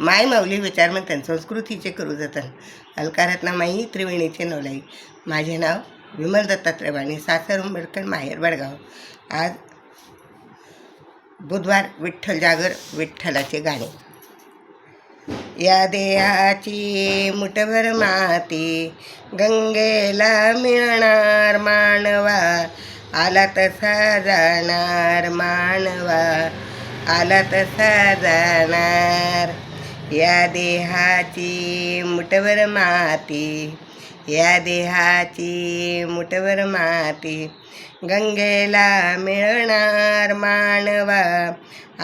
माय माऊली विचार विचारमंथन संस्कृतीचे करू जतन. अलकारातना माई त्रिवेणीचे नवलाई. माझे नाव विमल दत्तात्रय वाणी सासर उंबरकर माहेर वडगाव. आज बुधवार विठ्ठल जागर विठ्ठलाचे गाणे. या देहाची मुठभर माती गंगेला मिळणार मानवा. आला तसा जाणार मानवा. आला तसा जाणार या देहाची मुठवर माती या देहाची मुठवर माती. गंगेला मिळणार मानवा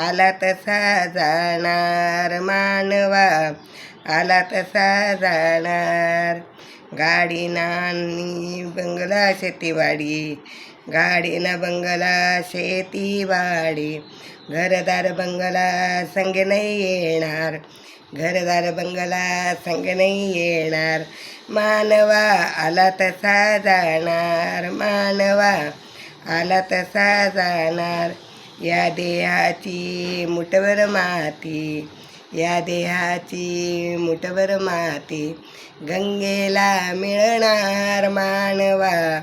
आला तसा जाणार मानवा आला तसा जाणार. गाडी नानी बंगला शेतीवाडी गाडीनं बंगला शेतीवाडी. घरदार बंगला संग नाही येणार. घरदार बंगला संग नाही येणार. मानवा आला तसा जाणार मानवा आला तसा जाणार. या देहाची मुठभर माती या देहाची मुठभर माती गंगेला मिळणार. मानवा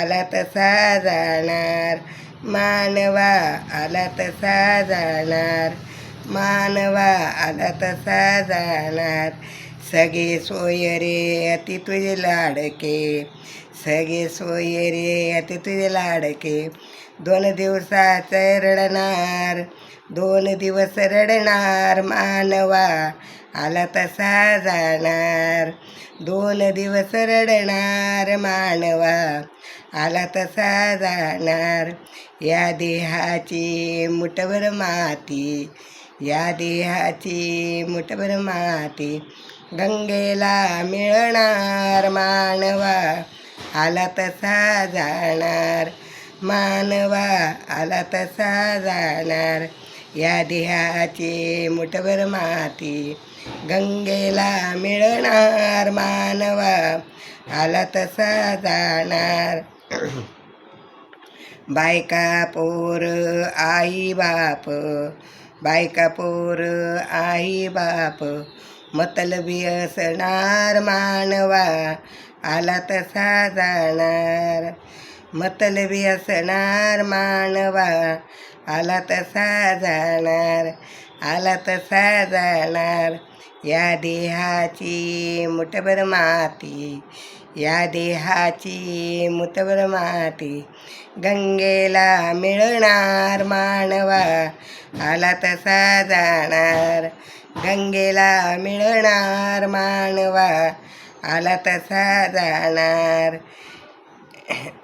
आला तसा जाणार मानवा आला तसा जाणार. मानवा आला तसा जाणार. सगळे सोय रे अति तुझे लाडके. सगळे सोय रे अति तुझे लाडके. दोन दिवसाच रडणार. दोन दिवस रडणार मानवा आला तसा जाणार. दोन दिवस रडणार मानवा आला तसा जाणार. या देहाची मुठभर माती. या देहाची मुठभर माती गंगेला मिळणार मानवा आला तसा जाणार. मानवा आला तसा जाणार. या देहाची मुठभर माती गंगेला मिळणार मानवा आला तसा जाणार. बायका पोर आई बाप बायका पोर आई बाप मतलबी असणार मानवा आला तसा जाणार. मतलबी असणार मानवा आला तसा जाणार आला तसा जाणार. या देहाची मुठभर माती या देहाची मुठभर माती. गंगेला मिळणार मानवा आला तसा जाणार. गंगेला मिळणार मानवा आला तसा जाणार.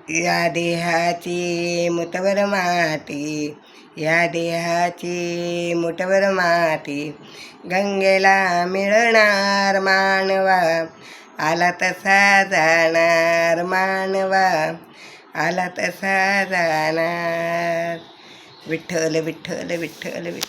या देहाची मुठभर माती या देहाची मुठभर माती गंगेला मिळणार मानवा. आला तसा जाणार मानवा. आला तसा जाणार. विठ्ठल विठ्ठल विठ्ठल विठ्ठल.